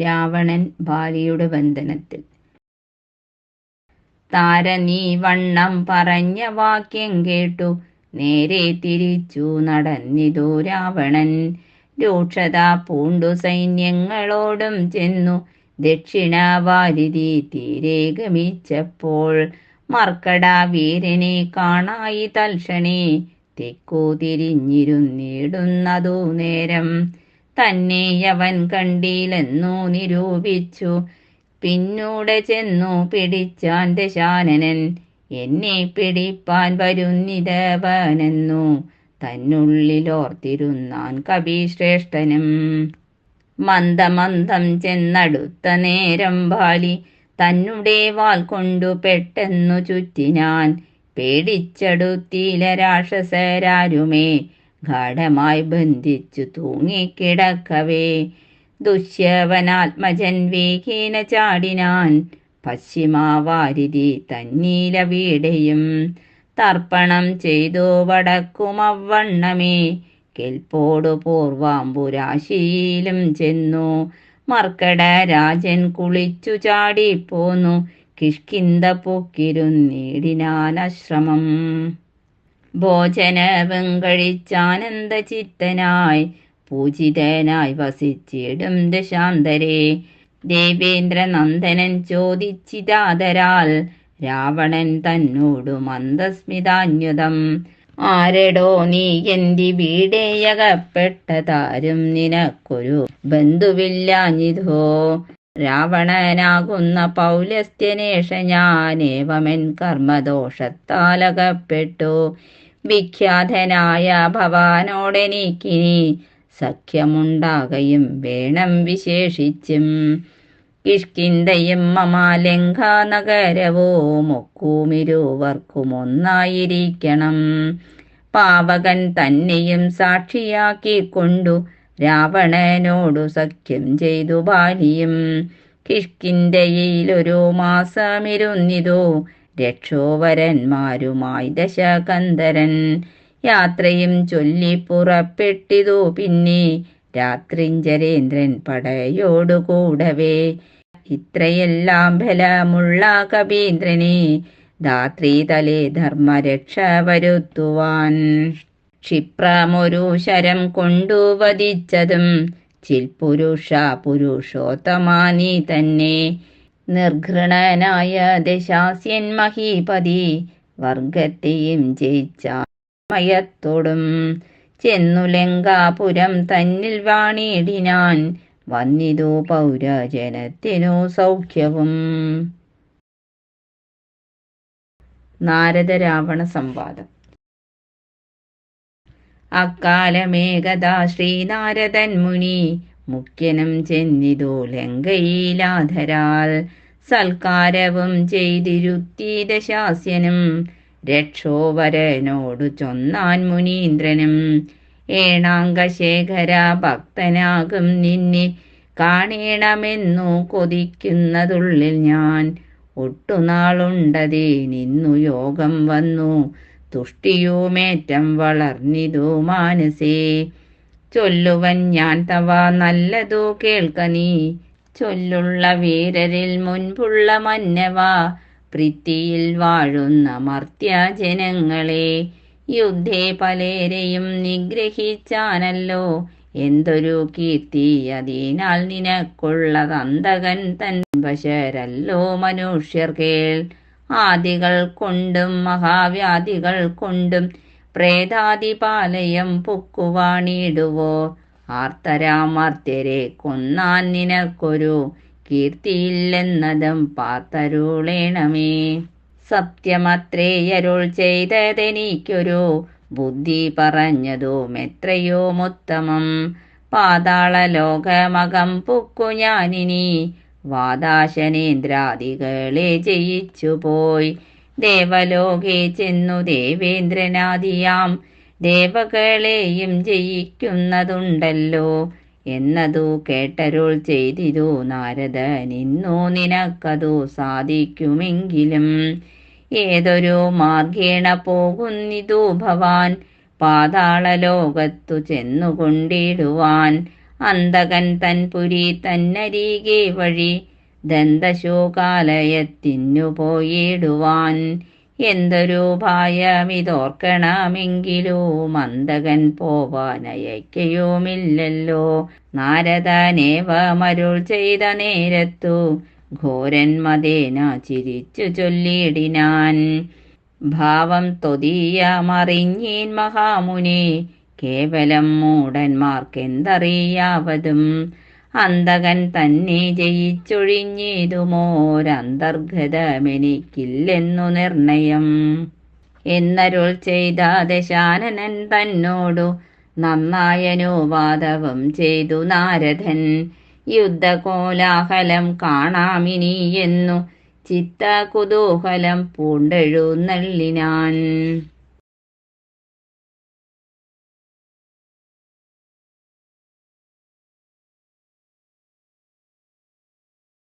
രാവണൻ ബാലിയുടെ ബന്ധനത്തിൽ. താരനീ വണ്ണം പറഞ്ഞ വാക്യം കേട്ടു. നേരെ തിരിച്ചു നടന്നിതു രാവണൻ. രൂക്ഷത പൂണ്ടു സൈന്യങ്ങളോടും ചെന്നു. ദക്ഷിണവാരിധി തീരെ ഗമിച്ചപ്പോൾ മർക്കട വീരനെ കാണായി തൽക്ഷണേ. തെക്കു തിരിഞ്ഞിരുന്നിടുന്നതു നേരം തന്നെ അവൻ കണ്ടില്ലെന്നു നിരൂപിച്ചു. പിന്നൂടെ ചെന്നു പിടിച്ചാൻ ദശാനനൻ. എന്നെ പിടിപ്പാൻ വരുന്നിതവനെന്നു തന്നുള്ളിലോർത്തിരുന്നാൻ കവിശ്രേഷ്ഠനും. മന്ദമന്ദം ചെന്നടുത്ത നേരം ബാലി തന്നുടെ വാൽ കൊണ്ടു പെട്ടെന്നു ചുറ്റിനാൻ. പേടിച്ചടുത്തില രാക്ഷസരാരുമേ. ഗാഠമായി ബന്ധിച്ചു തൂങ്ങിക്കിടക്കവേ. ദുഷ്യവനാത്മജൻ വേഗേന ചാടിനാൻ പശ്ചിമാവാരിതി തന്നീല വീടയും തർപ്പണം ചെയ്തു വടക്കുമവണ്ണമേ. കെൽപ്പോടു പൂർവാംബുരാശിയിലും ചെന്നു മർക്കട രാജൻ കുളിച്ചു ചാടിപ്പോന്നു കിഷ്കിന്ത പൊക്കിരുന്നിടിനാനശ്രമം. ഭോജനവും കഴിച്ചാനന്ദ ചിത്തനായി പൂജിതനായി വസിച്ചിടും ദശാന്തരെ. ദേവേന്ദ്രനന്ദനൻ ചോദിച്ചിതാതരാൽ രാവണൻ തന്നോടു മന്ദസ്മിതാന്യുതം. ആരടോ നീ എന്റെ വീടേയകപ്പെട്ടതാരും നിനക്കൊരു ബന്ധുവില്ലാഞ്ഞിതോ? രാവണനാകുന്ന പൗലസ്ത്യനേഷ ഞാനേവമൻ കർമ്മദോഷത്താലകപ്പെട്ടു. വിഖ്യാതനായ ഭവാനോടെനിക്കിനി സഖ്യമുണ്ടാകയും വേണം വിശേഷിച്ചും. കിഷ്കിന്തയും മമാലങ്ക നഗരവോ ഒക്കുമിരുവർക്കും ഒന്നായിരിക്കണം പാവകൻ തന്നെയും സാക്ഷിയാക്കിക്കൊണ്ടു രാവണനോടു സഖ്യം ചെയ്തു ബാലിയും കിഷ്കിന്റെയിലൊരു മാസമിരുന്നിതു. രക്ഷോവരന്മാരുമായി ദശകന്ധരൻ യാത്രയും ചൊല്ലി പുറപ്പെട്ടിതു പിന്നെ രാത്രിഞ്ചരേന്ദ്രൻ പടയോടു കൂടവേ ഇത്രയെല്ലാം ബലമുള്ള കവീന്ദ്രനെ ധാത്രി തലേ ധർമ്മരക്ഷ വരുത്തുവാൻ ക്ഷിപ്രമൊരു ശരം കൊണ്ടു വധിച്ചതും ചിൽപുരുഷ പുരുഷോത്തമാനി തന്നെ. നിർഘൃണനായ ദശാസ്യൻ മഹീപതി വർഗത്തെയും ജയിച്ച മയത്തോടും ചെന്നു ലങ്കാപുരം തന്നിൽ വാണിടിനാൻ വന്നിതു പൗരജനത്തിനു സൗഖ്യവും. നാരദ രാവണ സംവാദം. അക്കാലമേകഥാ ശ്രീനാരദൻ മുനി. മുഖ്യനും ചെന്നിതു ലങ്കയിലാധരാൽ. സൽക്കാരവും ചെയ്തിരുത്തീതശാസ്യനും രക്ഷോവരനോടു ചൊന്നാൻ മുനീന്ദ്രനും. ഏണാങ്കശേഖര ഭക്തനാകും നിന്നെ കാണേണമെന്നു കൊതിക്കുന്നതുള്ളിൽ ഞാൻ. ഒട്ടുനാളുണ്ടതേ നിന്നു യോഗം വന്നു. തുഷ്ടിയുമേറ്റം വളർന്നിതു മാനസേ. ചൊല്ലുവൻ ഞാൻ തവ നല്ലതു കേൾക്ക നീ. ചൊല്ലുള്ള വീരരിൽ മുൻപുള്ള മന്നവ. പ്രിത്തിയിൽ വാഴുന്ന മർത്യജനങ്ങളെ യുദ്ധേ പലേരെയും നിഗ്രഹിച്ചാനല്ലോ. എന്തൊരു കീർത്തി അതിനാൽ നിനക്കുള്ളതന്തകൻ തൻ വശരല്ലോ മനുഷ്യർ കേൾ. ആദികൾ കൊണ്ടും മഹാവ്യാധികൾ കൊണ്ടും പ്രേതാതിപാലയം പൊക്കുവാണിടുവോ? ആർത്തരാമാർത്തരെ കൊന്നാൻ നിനക്കൊരു കീർത്തിയില്ലെന്നതും പാത്തരുളേണമേ സത്യമത്രേയരുൾ ചെയ്തതെനിക്കൊരു ബുദ്ധി പറഞ്ഞതും എത്രയോ മുത്തമം പാതാള ലോകമകം പൊക്കു ഞാനിനി വാദാശനേന്ദ്രാദികളെ ജയിച്ചു പോയി ദേവലോകെ ചെന്നു ദേവേന്ദ്രനാദിയാം. ദേവകളെയും ജയിക്കുന്നതുണ്ടല്ലോ. എന്നതു കേട്ടരുൾ ചെയ്തിതു നാരദനിന്നു നിനക്കതു സാധിക്കുമെങ്കിലും ഏതൊരു മാർഗേണ പോകുന്നിതു ഭവാൻ? പാതാളലോകത്തു ചെന്നുകൊണ്ടിടുവാൻ അന്തകൻ തൻ പുരി തന്നരികെ വഴി ദന്തശോകാലയത്തിനു പോയിടുവാൻ. എന്തൊരു ഭയമിതോർക്കണമെങ്കിലും അന്തകൻ പോവാനയക്കയുമില്ലല്ലോ. നാരദനേവമരുൾ ചെയ്ത നേരത്തു ഘോരൻ മതേന ചിരിച്ചു ചൊല്ലിയിടിനാൻ. ഭാവം തൊതീയമറിഞ്ഞീൻ മഹാമുനി കേവലം മൂടന്മാർക്കെന്തറിയാവതും? അന്തകൻ തന്നെ ജയിച്ചൊഴിഞ്ഞിതുമോരന്തർഗതമെനിക്കില്ലെന്നു നിർണയം. എന്നരുൾ ചെയ്ത ദശാനനൻ തന്നോടു നന്നായനുവാദവും ചെയ്തു നാരദൻ. യുദ്ധകോലാഹലം കാണാമിനിയെന്നു ചിത്ത കുതൂഹലം പൂണ്ടെഴുന്നള്ളിനാൻ.